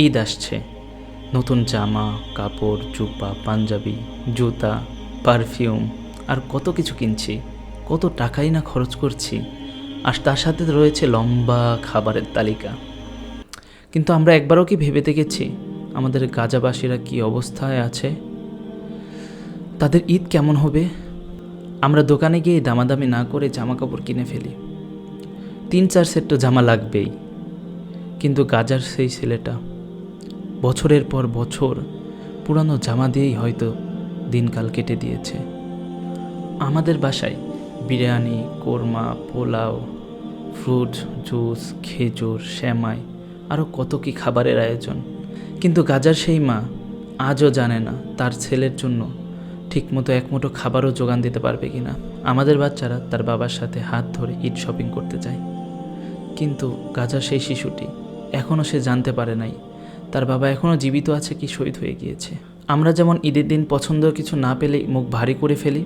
ঈদ আসছে। নতুন জামা, কাপড় জুপা পাঞ্জাবি, জুতা, পারফিউম আর কত কিছু কিনছি। কত টাকাই না খরচ করছি। আর তার সাথে রয়েছে লম্বা খাবারের তালিকা। কিন্তু আমরা একবারও কি ভেবে দেখেছি আমাদের গাজাবাসীরা কি অবস্থায় আছে? তাদের ঈদ কেমন হবে? আমরা দোকানে গিয়ে দামাদামি না করে জামা কাপড় কিনে ফেলি। তিন চার সেট তো জামা লাগবেই। কিন্তু গাজার সেই ছেলেটা বছরের পর বছর পুরানো জামা দিয়েই হয়তো দিনকাল কেটে দিয়েছে। আমাদের বাসায় বিরিয়ানি, কোরমা, পোলাও, ফ্রুট জুস, খেজুর, শ্যামাই, আরও কত কি খাবারের আয়োজন। কিন্তু গাজার সেই মা আজও জানে না তার ছেলের জন্য ঠিকমতো এক মুঠো খাবারও যোগান দিতে পারবে কিনা আমাদের বাচ্চারা তার বাবার সাথে হাত ধরে ঈদ শপিং করতে যায়। কিন্তু গাজার সেই শিশুটি এখনও সে জানতে পারে নাই তার বাবা এখনও জীবিত আছে কি শহীদ হয়ে গিয়েছে। আমরা যেমন ঈদের দিন পছন্দের কিছু না পেলেই মুখ ভারী করে ফেলি,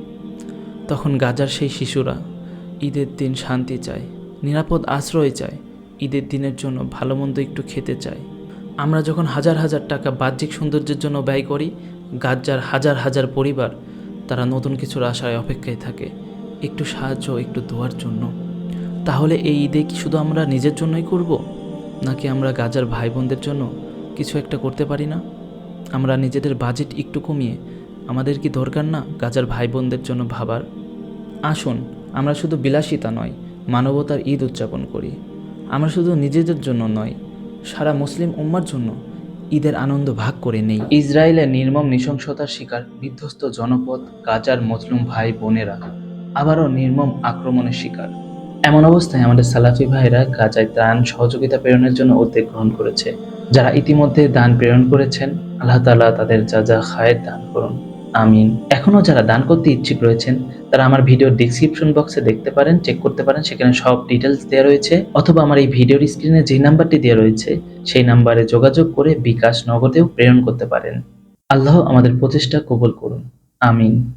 তখন গাজার সেই শিশুরা ঈদের দিন শান্তি চায়, নিরাপদ আশ্রয় চায়, ঈদের দিনের জন্য ভালো মন্দ একটু খেতে চায়। আমরা যখন হাজার হাজার টাকা বাহ্যিক সৌন্দর্যের জন্য ব্যয় করি, গাজ্জার হাজার হাজার পরিবার তারা নতুন কিছুর আশায় অপেক্ষায় থাকে, একটু সাহায্য, একটু দোয়ার জন্য। তাহলে এই ঈদে কি শুধু আমরা নিজের জন্যই করব, নাকি আমরা গাজার ভাই বোনদের জন্য কিছু একটা করতে পারি না। আমরা নিজেদের বাজেট একটু কমিয়ে আমাদের কি দরকার না গাজার ভাই বোনদের জন্য ভাবার? আসুন, আমরা শুধু বিলাসিতা নয়, মানবতার ঈদ উদযাপন করি। আমরা শুধু নিজেদের জন্য নয়, সারা মুসলিম উম্মার জন্য ঈদের আনন্দ ভাগ করে নেই। ইসরায়েলের নির্মম নৃশংসতার শিকার বিধ্বস্ত জনপদ গাজার মজলুম ভাই বোনেরা আবারও নির্মম আক্রমণের শিকার। এমন অবস্থায় আমাদের সালাফি ভাইরা গাজায় ত্রাণ সহযোগিতা প্রেরণের জন্য উদ্যোগ গ্রহণ করেছে। যারা ইতিমধ্যে দান প্রেরণ করেছেন, আল্লাহ তাআলা তাদের যা যা খায়ের দান করুন। আমিন। এখনও যারা দান করতে ইচ্ছুক রয়েছেন, তারা আমার ভিডিওর ডিসক্রিপশন বক্সে দেখতে পারেন চেক করতে পারেন, সেখানে সব ডিটেলস দেওয়া রয়েছে। অথবা আমার এই ভিডিওর স্ক্রিনে যে নাম্বারটি দেওয়া রয়েছে, সেই নাম্বারে যোগাযোগ করে বিকাশ নগদেও প্রেরণ করতে পারেন। আল্লাহ আমাদের প্রচেষ্টা কবুল করুন। আমিন।